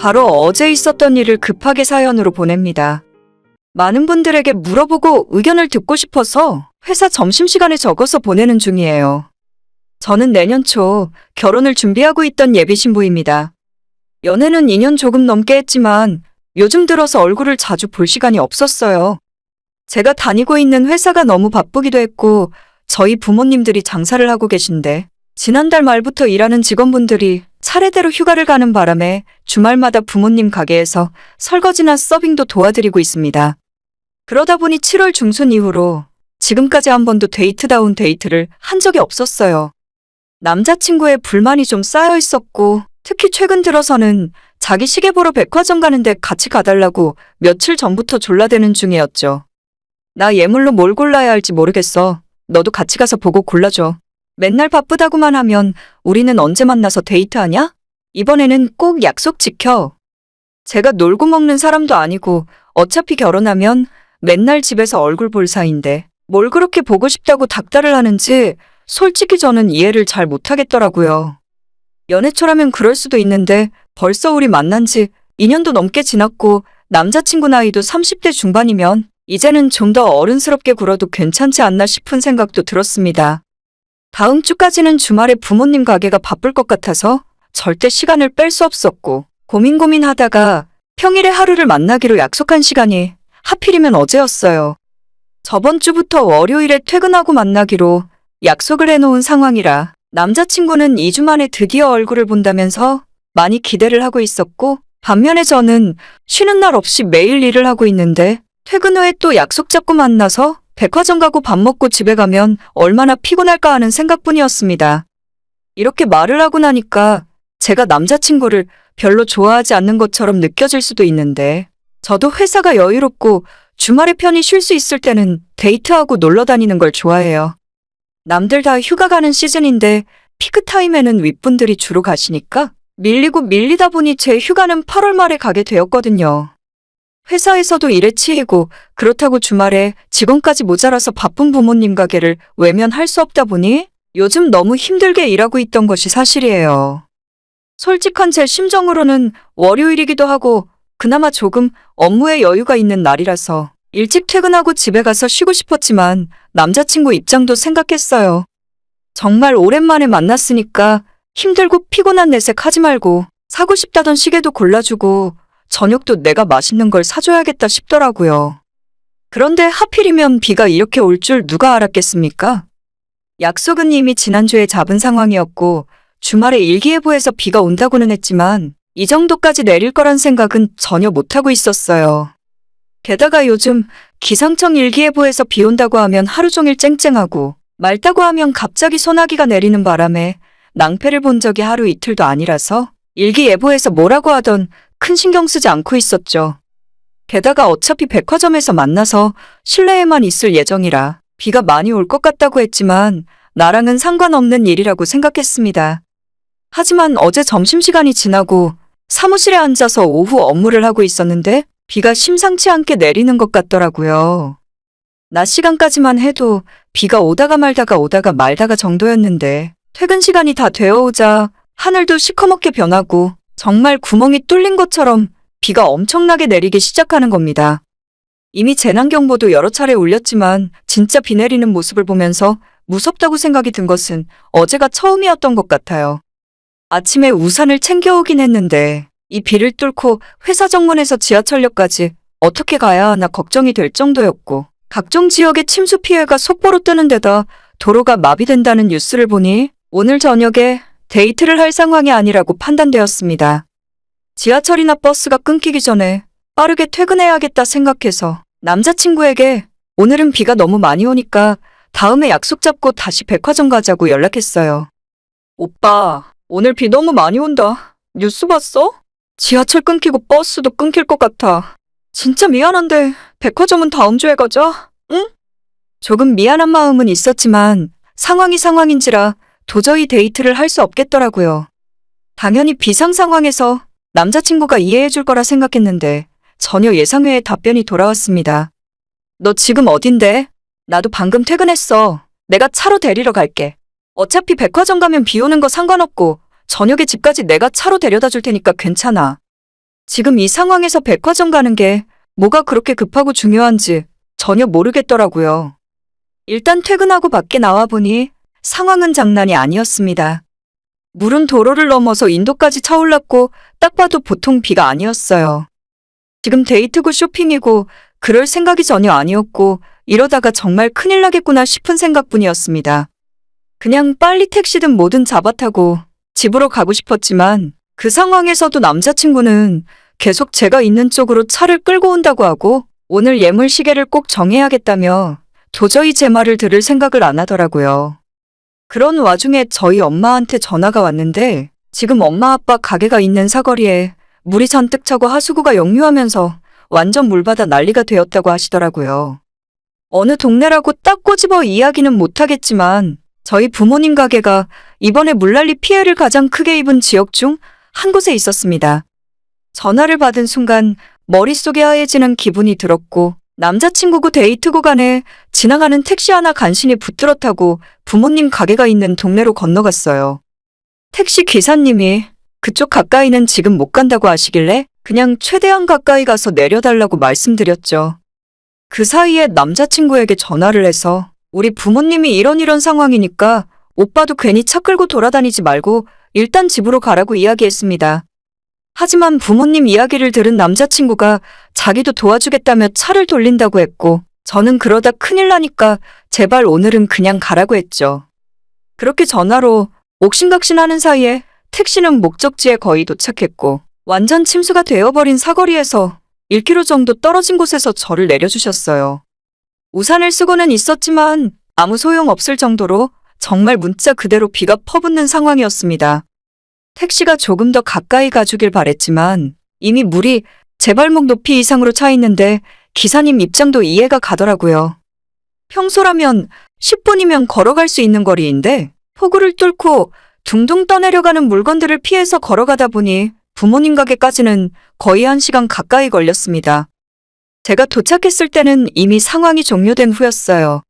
바로 어제 있었던 일을 급하게 사연으로 보냅니다. 많은 분들에게 물어보고 의견을 듣고 싶어서 회사 점심시간에 적어서 보내는 중이에요. 저는 내년 초 결혼을 준비하고 있던 예비 신부입니다. 연애는 2년 조금 넘게 했지만 요즘 들어서 얼굴을 자주 볼 시간이 없었어요. 제가 다니고 있는 회사가 너무 바쁘기도 했고 저희 부모님들이 장사를 하고 계신데 지난달 말부터 일하는 직원분들이 차례대로 휴가를 가는 바람에 주말마다 부모님 가게에서 설거지나 서빙도 도와드리고 있습니다. 그러다 보니 7월 중순 이후로 지금까지 한 번도 데이트다운 데이트를 한 적이 없었어요. 남자친구의 불만이 좀 쌓여 있었고 특히 최근 들어서는 자기 시계 보러 백화점 가는데 같이 가달라고 며칠 전부터 졸라대는 중이었죠. 나 예물로 뭘 골라야 할지 모르겠어. 너도 같이 가서 보고 골라줘. 맨날 바쁘다고만 하면 우리는 언제 만나서 데이트하냐? 이번에는 꼭 약속 지켜. 제가 놀고 먹는 사람도 아니고 어차피 결혼하면 맨날 집에서 얼굴 볼 사이인데 뭘 그렇게 보고 싶다고 닥달을 하는지 솔직히 저는 이해를 잘 못하겠더라고요. 연애초라면 그럴 수도 있는데 벌써 우리 만난 지 2년도 넘게 지났고 남자친구 나이도 30대 중반이면 이제는 좀 더 어른스럽게 굴어도 괜찮지 않나 싶은 생각도 들었습니다. 다음 주까지는 주말에 부모님 가게가 바쁠 것 같아서 절대 시간을 뺄 수 없었고 고민 고민 하다가 평일에 하루를 만나기로 약속한 시간이 하필이면 어제였어요. 저번 주부터 월요일에 퇴근하고 만나기로 약속을 해놓은 상황이라 남자친구는 2주 만에 드디어 얼굴을 본다면서 많이 기대를 하고 있었고 반면에 저는 쉬는 날 없이 매일 일을 하고 있는데 퇴근 후에 또 약속 잡고 만나서 백화점 가고 밥 먹고 집에 가면 얼마나 피곤할까 하는 생각뿐이었습니다. 이렇게 말을 하고 나니까 제가 남자친구를 별로 좋아하지 않는 것처럼 느껴질 수도 있는데 저도 회사가 여유롭고 주말에 편히 쉴 수 있을 때는 데이트하고 놀러 다니는 걸 좋아해요. 남들 다 휴가 가는 시즌인데 피크 타임에는 윗분들이 주로 가시니까 밀리고 밀리다 보니 제 휴가는 8월 말에 가게 되었거든요. 회사에서도 일에 치이고 그렇다고 주말에 직원까지 모자라서 바쁜 부모님 가게를 외면할 수 없다 보니 요즘 너무 힘들게 일하고 있던 것이 사실이에요. 솔직한 제 심정으로는 월요일이기도 하고 그나마 조금 업무에 여유가 있는 날이라서 일찍 퇴근하고 집에 가서 쉬고 싶었지만 남자친구 입장도 생각했어요. 정말 오랜만에 만났으니까 힘들고 피곤한 내색 하지 말고 사고 싶다던 시계도 골라주고 저녁도 내가 맛있는 걸 사줘야겠다 싶더라고요. 그런데 하필이면 비가 이렇게 올 줄 누가 알았겠습니까? 약속은 이미 지난주에 잡은 상황이었고 주말에 일기예보에서 비가 온다고는 했지만 이 정도까지 내릴 거란 생각은 전혀 못하고 있었어요. 게다가 요즘 기상청 일기예보에서 비 온다고 하면 하루 종일 쨍쨍하고 맑다고 하면 갑자기 소나기가 내리는 바람에 낭패를 본 적이 하루 이틀도 아니라서 일기예보에서 뭐라고 하던 큰 신경 쓰지 않고 있었죠. 게다가 어차피 백화점에서 만나서 실내에만 있을 예정이라 비가 많이 올 것 같다고 했지만 나랑은 상관없는 일이라고 생각했습니다. 하지만 어제 점심시간이 지나고 사무실에 앉아서 오후 업무를 하고 있었는데 비가 심상치 않게 내리는 것 같더라고요. 낮 시간까지만 해도 비가 오다가 말다가 오다가 말다가 정도였는데 퇴근 시간이 다 되어오자 하늘도 시커멓게 변하고 정말 구멍이 뚫린 것처럼 비가 엄청나게 내리기 시작하는 겁니다. 이미 재난경보도 여러 차례 울렸지만 진짜 비 내리는 모습을 보면서 무섭다고 생각이 든 것은 어제가 처음이었던 것 같아요. 아침에 우산을 챙겨오긴 했는데 이 비를 뚫고 회사 정문에서 지하철역까지 어떻게 가야 하나 걱정이 될 정도였고 각종 지역의 침수 피해가 속보로 뜨는 데다 도로가 마비된다는 뉴스를 보니 오늘 저녁에 데이트를 할 상황이 아니라고 판단되었습니다. 지하철이나 버스가 끊기기 전에 빠르게 퇴근해야겠다 생각해서 남자친구에게 오늘은 비가 너무 많이 오니까 다음에 약속 잡고 다시 백화점 가자고 연락했어요. 오빠, 오늘 비 너무 많이 온다. 뉴스 봤어? 지하철 끊기고 버스도 끊길 것 같아. 진짜 미안한데 백화점은 다음 주에 가자. 응? 조금 미안한 마음은 있었지만 상황이 상황인지라 도저히 데이트를 할 수 없겠더라고요. 당연히 비상 상황에서 남자친구가 이해해 줄 거라 생각했는데 전혀 예상외의 답변이 돌아왔습니다. 너 지금 어딘데? 나도 방금 퇴근했어. 내가 차로 데리러 갈게. 어차피 백화점 가면 비 오는 거 상관없고 저녁에 집까지 내가 차로 데려다 줄 테니까 괜찮아. 지금 이 상황에서 백화점 가는 게 뭐가 그렇게 급하고 중요한지 전혀 모르겠더라고요. 일단 퇴근하고 밖에 나와 보니 상황은 장난이 아니었습니다. 물은 도로를 넘어서 인도까지 차올랐고 딱 봐도 보통 비가 아니었어요. 지금 데이트고 쇼핑이고 그럴 생각이 전혀 아니었고 이러다가 정말 큰일 나겠구나 싶은 생각뿐이었습니다. 그냥 빨리 택시든 뭐든 잡아타고 집으로 가고 싶었지만 그 상황에서도 남자친구는 계속 제가 있는 쪽으로 차를 끌고 온다고 하고 오늘 예물 시계를 꼭 정해야겠다며 도저히 제 말을 들을 생각을 안 하더라고요. 그런 와중에 저희 엄마한테 전화가 왔는데 지금 엄마 아빠 가게가 있는 사거리에 물이 잔뜩 차고 하수구가 역류하면서 완전 물바다 난리가 되었다고 하시더라고요. 어느 동네라고 딱 꼬집어 이야기는 못하겠지만 저희 부모님 가게가 이번에 물난리 피해를 가장 크게 입은 지역 중 한 곳에 있었습니다. 전화를 받은 순간 머릿속에 하얘지는 기분이 들었고 남자친구고 데이트고 간에 지나가는 택시 하나 간신히 붙들어 타고 부모님 가게가 있는 동네로 건너갔어요. 택시 기사님이 그쪽 가까이는 지금 못 간다고 하시길래 그냥 최대한 가까이 가서 내려달라고 말씀드렸죠. 그 사이에 남자친구에게 전화를 해서 우리 부모님이 이런 이런 상황이니까 오빠도 괜히 차 끌고 돌아다니지 말고 일단 집으로 가라고 이야기했습니다. 하지만 부모님 이야기를 들은 남자친구가 자기도 도와주겠다며 차를 돌린다고 했고 저는 그러다 큰일 나니까 제발 오늘은 그냥 가라고 했죠. 그렇게 전화로 옥신각신하는 사이에 택시는 목적지에 거의 도착했고 완전 침수가 되어버린 사거리에서 1km 정도 떨어진 곳에서 저를 내려주셨어요. 우산을 쓰고는 있었지만 아무 소용 없을 정도로 정말 문자 그대로 비가 퍼붓는 상황이었습니다. 택시가 조금 더 가까이 가주길 바랬지만 이미 물이 제 발목 높이 이상으로 차 있는데 기사님 입장도 이해가 가더라고요. 평소라면 10분이면 걸어갈 수 있는 거리인데 폭우를 뚫고 둥둥 떠내려가는 물건들을 피해서 걸어가다 보니 부모님 가게까지는 거의 한 시간 가까이 걸렸습니다. 제가 도착했을 때는 이미 상황이 종료된 후였어요.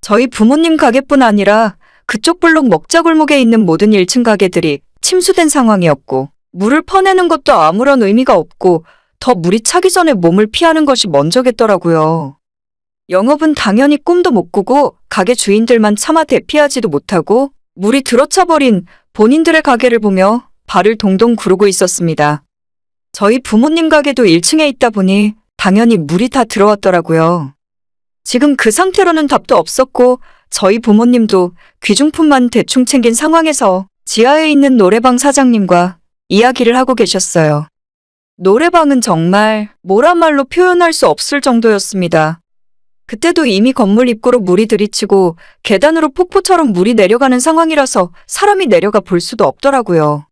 저희 부모님 가게뿐 아니라 그쪽 블록 먹자골목에 있는 모든 1층 가게들이 침수된 상황이었고 물을 퍼내는 것도 아무런 의미가 없고 더 물이 차기 전에 몸을 피하는 것이 먼저겠더라고요. 영업은 당연히 꿈도 못 꾸고 가게 주인들만 차마 대피하지도 못하고 물이 들어차 버린 본인들의 가게를 보며 발을 동동 구르고 있었습니다. 저희 부모님 가게도 1층에 있다 보니 당연히 물이 다 들어왔더라고요. 지금 그 상태로는 답도 없었고 저희 부모님도 귀중품만 대충 챙긴 상황에서 지하에 있는 노래방 사장님과 이야기를 하고 계셨어요. 노래방은 정말 뭐라 말로 표현할 수 없을 정도였습니다. 그때도 이미 건물 입구로 물이 들이치고 계단으로 폭포처럼 물이 내려가는 상황이라서 사람이 내려가 볼 수도 없더라고요.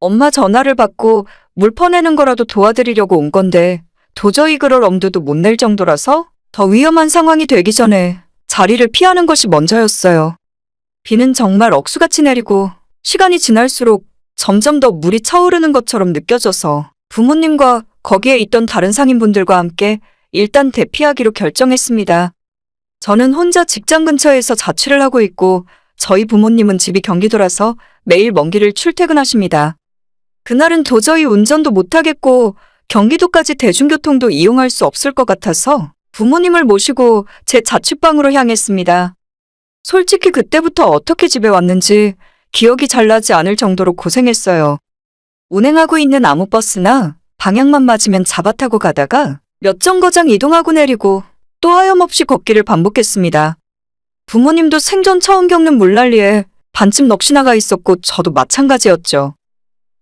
엄마 전화를 받고 물 퍼내는 거라도 도와드리려고 온 건데 도저히 그럴 엄두도 못 낼 정도라서 더 위험한 상황이 되기 전에 자리를 피하는 것이 먼저였어요. 비는 정말 억수같이 내리고 시간이 지날수록 점점 더 물이 차오르는 것처럼 느껴져서 부모님과 거기에 있던 다른 상인분들과 함께 일단 대피하기로 결정했습니다. 저는 혼자 직장 근처에서 자취를 하고 있고 저희 부모님은 집이 경기도라서 매일 먼 길을 출퇴근하십니다. 그날은 도저히 운전도 못하겠고 경기도까지 대중교통도 이용할 수 없을 것 같아서 부모님을 모시고 제 자취방으로 향했습니다. 솔직히 그때부터 어떻게 집에 왔는지 기억이 잘 나지 않을 정도로 고생했어요. 운행하고 있는 아무 버스나 방향만 맞으면 잡아타고 가다가 몇 정거장 이동하고 내리고 또 하염없이 걷기를 반복했습니다. 부모님도 생전 처음 겪는 물난리에 반쯤 넋이 나가 있었고 저도 마찬가지였죠.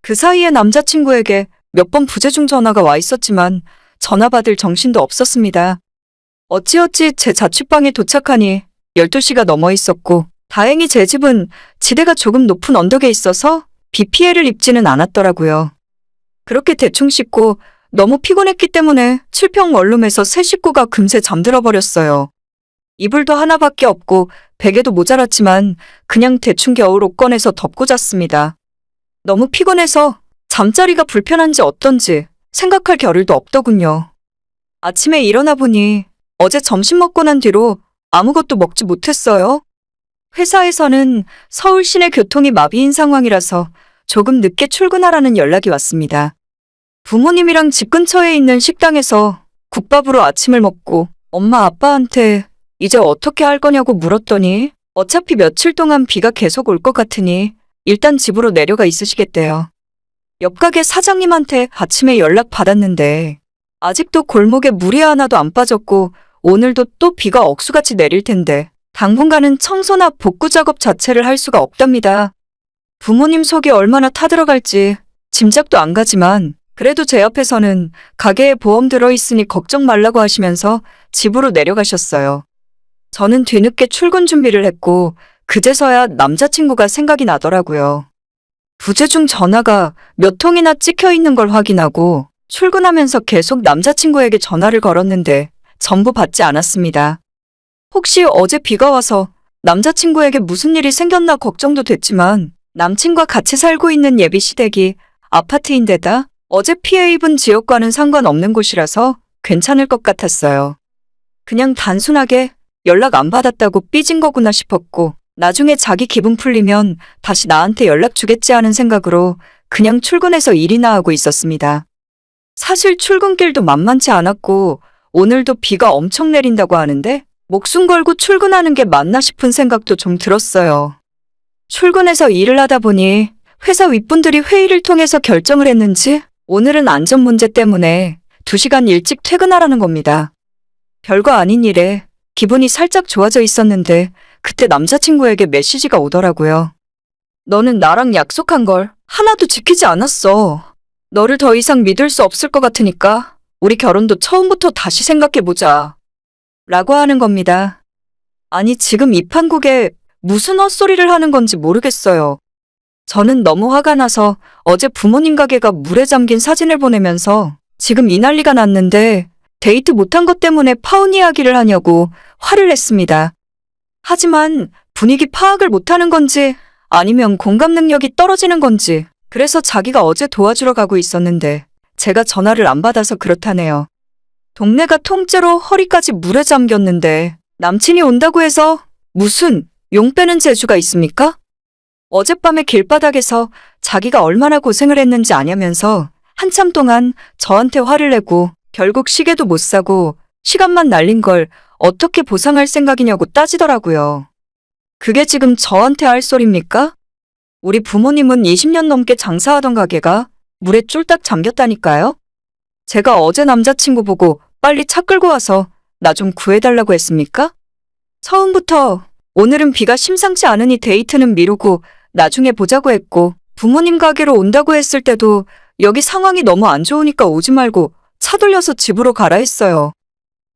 그 사이에 남자친구에게 몇 번 부재중 전화가 와 있었지만 전화 받을 정신도 없었습니다. 어찌어찌 제 자취방에 도착하니 12시가 넘어 있었고 다행히 제 집은 지대가 조금 높은 언덕에 있어서 비 피해를 입지는 않았더라고요. 그렇게 대충 씻고 너무 피곤했기 때문에 칠평 원룸에서 새 식구가 금세 잠들어 버렸어요. 이불도 하나밖에 없고 베개도 모자랐지만 그냥 대충 겨울 옷 꺼내서 덮고 잤습니다. 너무 피곤해서 잠자리가 불편한지 어떤지 생각할 겨를도 없더군요. 아침에 일어나 보니 어제 점심 먹고 난 뒤로 아무것도 먹지 못했어요. 회사에서는 서울 시내 교통이 마비인 상황이라서 조금 늦게 출근하라는 연락이 왔습니다. 부모님이랑 집 근처에 있는 식당에서 국밥으로 아침을 먹고 엄마 아빠한테 이제 어떻게 할 거냐고 물었더니 어차피 며칠 동안 비가 계속 올 것 같으니 일단 집으로 내려가 있으시겠대요. 옆 가게 사장님한테 아침에 연락 받았는데 아직도 골목에 물이 하나도 안 빠졌고 오늘도 또 비가 억수같이 내릴 텐데 당분간은 청소나 복구 작업 자체를 할 수가 없답니다. 부모님 속이 얼마나 타들어갈지 짐작도 안 가지만 그래도 제 옆에서는 가게에 보험 들어있으니 걱정 말라고 하시면서 집으로 내려가셨어요. 저는 뒤늦게 출근 준비를 했고 그제서야 남자친구가 생각이 나더라고요. 부재 중 전화가 몇 통이나 찍혀 있는 걸 확인하고 출근하면서 계속 남자친구에게 전화를 걸었는데 전부 받지 않았습니다. 혹시 어제 비가 와서 남자친구에게 무슨 일이 생겼나 걱정도 됐지만 남친과 같이 살고 있는 예비 시댁이 아파트인데다 어제 피해 입은 지역과는 상관없는 곳이라서 괜찮을 것 같았어요. 그냥 단순하게 연락 안 받았다고 삐진 거구나 싶었고 나중에 자기 기분 풀리면 다시 나한테 연락 주겠지 하는 생각으로 그냥 출근해서 일이나 하고 있었습니다. 사실 출근길도 만만치 않았고 오늘도 비가 엄청 내린다고 하는데 목숨 걸고 출근하는 게 맞나 싶은 생각도 좀 들었어요. 출근해서 일을 하다 보니 회사 윗분들이 회의를 통해서 결정을 했는지 오늘은 안전 문제 때문에 2시간 일찍 퇴근하라는 겁니다. 별거 아닌 일에 기분이 살짝 좋아져 있었는데 그때 남자친구에게 메시지가 오더라고요. 너는 나랑 약속한 걸 하나도 지키지 않았어. 너를 더 이상 믿을 수 없을 것 같으니까 우리 결혼도 처음부터 다시 생각해보자. 라고 하는 겁니다. 아니, 지금 이 판국에 무슨 헛소리를 하는 건지 모르겠어요. 저는 너무 화가 나서 어제 부모님 가게가 물에 잠긴 사진을 보내면서 지금 이 난리가 났는데 데이트 못한 것 때문에 파혼 이야기를 하냐고 화를 냈습니다. 하지만 분위기 파악을 못하는 건지 아니면 공감 능력이 떨어지는 건지 그래서 자기가 어제 도와주러 가고 있었는데 제가 전화를 안 받아서 그렇다네요. 동네가 통째로 허리까지 물에 잠겼는데 남친이 온다고 해서 무슨 용 빼는 재주가 있습니까? 어젯밤에 길바닥에서 자기가 얼마나 고생을 했는지 아냐면서 한참 동안 저한테 화를 내고 결국 시계도 못 사고 시간만 날린 걸 어떻게 보상할 생각이냐고 따지더라고요. 그게 지금 저한테 할 소리입니까? 우리 부모님은 20년 넘게 장사하던 가게가 물에 쫄딱 잠겼다니까요? 제가 어제 남자친구 보고 빨리 차 끌고 와서 나 좀 구해달라고 했습니까? 처음부터 오늘은 비가 심상치 않으니 데이트는 미루고 나중에 보자고 했고 부모님 가게로 온다고 했을 때도 여기 상황이 너무 안 좋으니까 오지 말고 차 돌려서 집으로 가라 했어요.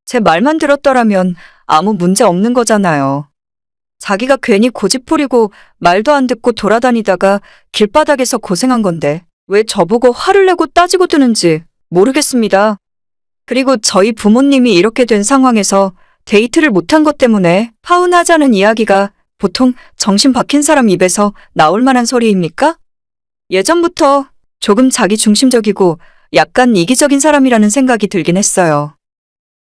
제 말만 들었더라면 아무 문제 없는 거잖아요. 자기가 괜히 고집 부리고 말도 안 듣고 돌아다니다가 길바닥에서 고생한 건데 왜 저보고 화를 내고 따지고 드는지 모르겠습니다. 그리고 저희 부모님이 이렇게 된 상황에서 데이트를 못한 것 때문에 파혼하자는 이야기가 보통 정신 박힌 사람 입에서 나올 만한 소리입니까? 예전부터 조금 자기 중심적이고 약간 이기적인 사람이라는 생각이 들긴 했어요.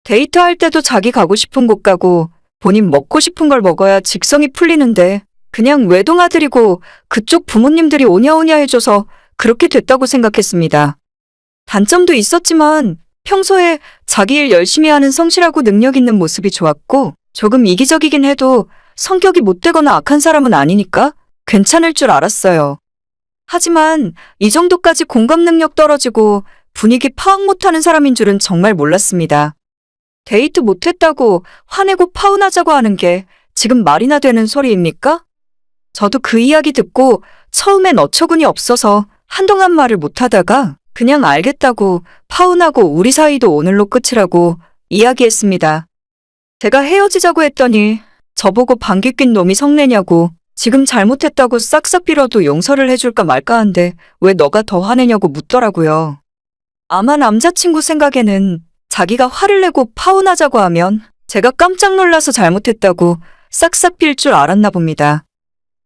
데이트할 때도 자기 가고 싶은 곳 가고 본인 먹고 싶은 걸 먹어야 직성이 풀리는데 그냥 외동아들이고 그쪽 부모님들이 오냐오냐 해줘서 그렇게 됐다고 생각했습니다. 단점도 있었지만 평소에 자기 일 열심히 하는 성실하고 능력 있는 모습이 좋았고 조금 이기적이긴 해도 성격이 못되거나 악한 사람은 아니니까 괜찮을 줄 알았어요. 하지만 이 정도까지 공감 능력 떨어지고 분위기 파악 못하는 사람인 줄은 정말 몰랐습니다. 데이트 못했다고 화내고 파혼하자고 하는 게 지금 말이나 되는 소리입니까? 저도 그 이야기 듣고 처음엔 어처구니 없어서 한동안 말을 못하다가 그냥 알겠다고 파혼하고 우리 사이도 오늘로 끝이라고 이야기했습니다. 제가 헤어지자고 했더니 저보고 방귀 낀 놈이 성내냐고 지금 잘못했다고 싹싹 빌어도 용서를 해줄까 말까 한데 왜 너가 더 화내냐고 묻더라고요. 아마 남자친구 생각에는 자기가 화를 내고 파혼하자고 하면 제가 깜짝 놀라서 잘못했다고 싹싹 빌 줄 알았나 봅니다.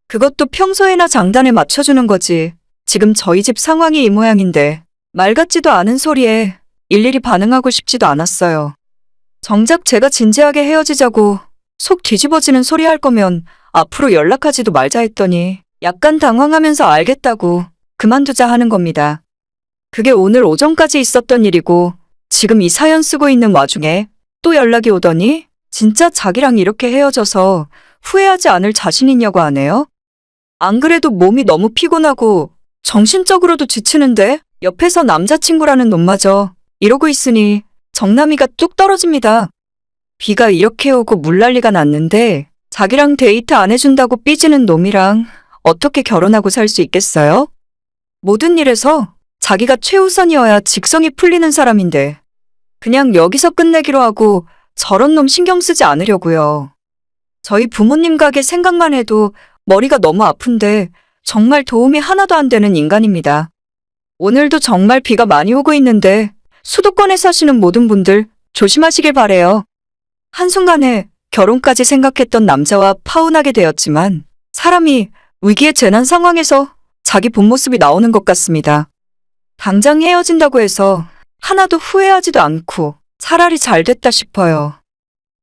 그것도 평소에나 장단에 맞춰주는 거지. 지금 저희 집 상황이 이 모양인데 말 같지도 않은 소리에 일일이 반응하고 싶지도 않았어요. 정작 제가 진지하게 헤어지자고 속 뒤집어지는 소리 할 거면 앞으로 연락하지도 말자 했더니 약간 당황하면서 알겠다고 그만두자 하는 겁니다. 그게 오늘 오전까지 있었던 일이고 지금 이 사연 쓰고 있는 와중에 또 연락이 오더니 진짜 자기랑 이렇게 헤어져서 후회하지 않을 자신 있냐고 하네요. 안 그래도 몸이 너무 피곤하고 정신적으로도 지치는데 옆에서 남자친구라는 놈마저 이러고 있으니 정남이가 뚝 떨어집니다. 비가 이렇게 오고 물난리가 났는데 자기랑 데이트 안 해준다고 삐지는 놈이랑 어떻게 결혼하고 살 수 있겠어요? 모든 일에서 자기가 최우선이어야 직성이 풀리는 사람인데 그냥 여기서 끝내기로 하고 저런 놈 신경 쓰지 않으려고요. 저희 부모님 가게 생각만 해도 머리가 너무 아픈데 정말 도움이 하나도 안 되는 인간입니다. 오늘도 정말 비가 많이 오고 있는데 수도권에 사시는 모든 분들 조심하시길 바래요. 한순간에 결혼까지 생각했던 남자와 파혼하게 되었지만 사람이 위기의 재난 상황에서 자기 본 모습이 나오는 것 같습니다. 당장 헤어진다고 해서 하나도 후회하지도 않고 차라리 잘 됐다 싶어요.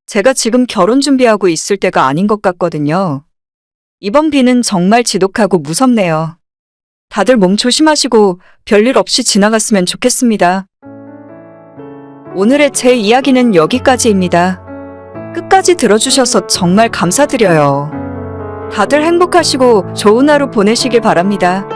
제가 지금 결혼 준비하고 있을 때가 아닌 것 같거든요. 이번 비는 정말 지독하고 무섭네요. 다들 몸 조심하시고 별일 없이 지나갔으면 좋겠습니다. 오늘의 제 이야기는 여기까지입니다. 끝까지 들어주셔서 정말 감사드려요. 다들 행복하시고 좋은 하루 보내시길 바랍니다.